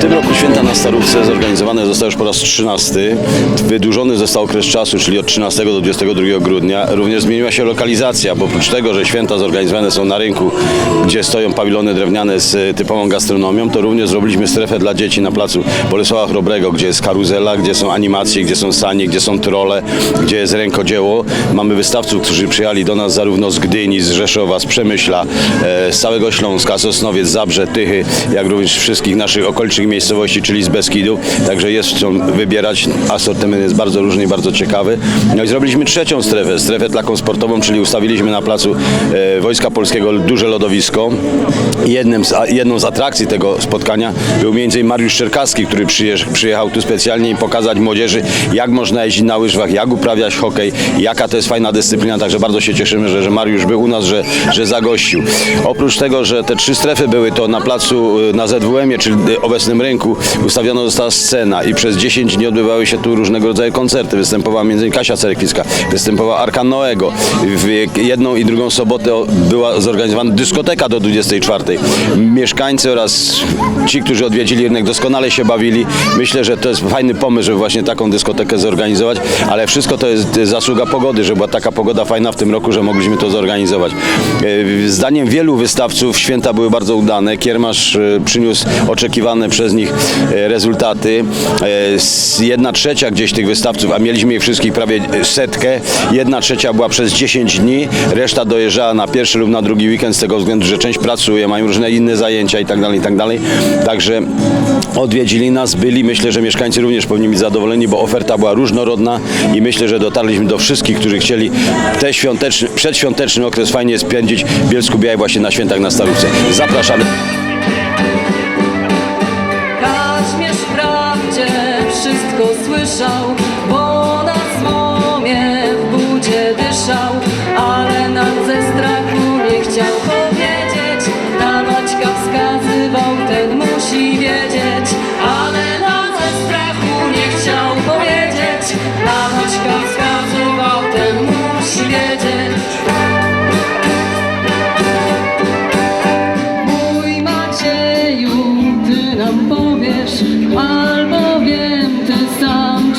tym roku święta na Starówce zorganizowane zostały już po raz 13. Wydłużony został okres czasu, czyli od 13 do 22 grudnia. Również zmieniła się lokalizacja, bo oprócz tego, że święta zorganizowane są na rynku, gdzie stoją pawilony drewniane z e, typową gastronomią, to również zrobiliśmy strefę dla dzieci na placu Bolesława Chrobrego, gdzie jest karuzela, gdzie są animacje, gdzie są sanie, gdzie są trole, gdzie jest rękodzieło. Mamy wystawców, którzy przyjechali do nas zarówno z Gdyni, z Rzeszowa, z Przemyśla, e, z całego Śląska, Sosnowiec, Zabrze, Tychy, jak również wszystkich naszych okolicznych miejscowości, czyli z Beskidu. Także jest czym wybierać. Asortyment jest bardzo różny i bardzo ciekawy. No i zrobiliśmy trzecią strefę, strefę taką sportową, czyli ustawiliśmy na placu e, Wojska Polskiego duże lodowisko. Jednym z, jedną z atrakcji tego spotkania był m.in. Mariusz Czerkaski, który przyjechał tu specjalnie i pokazać młodzieży, jak można jeździć na łyżwach, jak uprawiać hokej, jaka to jest fajna dyscyplina. Także bardzo się cieszymy, że, że Mariusz był u nas, że, że zagościł. Oprócz tego, że te trzy strefy były, to na placu y, na ZWM-ie, czyli y, obecnym rynku, ustawiona została scena i przez 10 dni odbywały się tu różnego rodzaju koncerty. Występowała m.in. Kasia Cerekwicka, występowała Arka Noego. W jedną i drugą sobotę była zorganizowana dyskoteka do 24. Mieszkańcy oraz ci, którzy odwiedzili rynek doskonale się bawili. Myślę, że to jest fajny pomysł, żeby właśnie taką dyskotekę zorganizować, ale wszystko to jest zasługa pogody, że była taka pogoda fajna w tym roku, że mogliśmy to zorganizować. E, Zdaniem wielu wystawców święta były bardzo udane. Kiermasz e, przyniósł oczekiwane przez nich e, rezultaty. E, Jedna trzecia gdzieś tych wystawców, a mieliśmy ich wszystkich prawie setkę, jedna trzecia była przez 10 dni, reszta dojeżdżała na pierwszy lub na drugi weekend z tego względu, że część pracuje, mają różne inne zajęcia i tak dalej, i tak dalej. Także odwiedzili nas, byli. Myślę, że mieszkańcy również powinni być zadowoleni, bo oferta była różnorodna i myślę, że dotarliśmy do wszystkich, którzy chcieli te świąteczny, przedświąteczny okres fajnie spędzić w Bielsku Białej właśnie na świętach na Starówce. Zapraszamy. Słyszał, bo na złomie w budzie dyszał,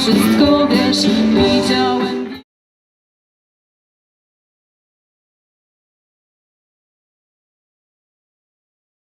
wszystko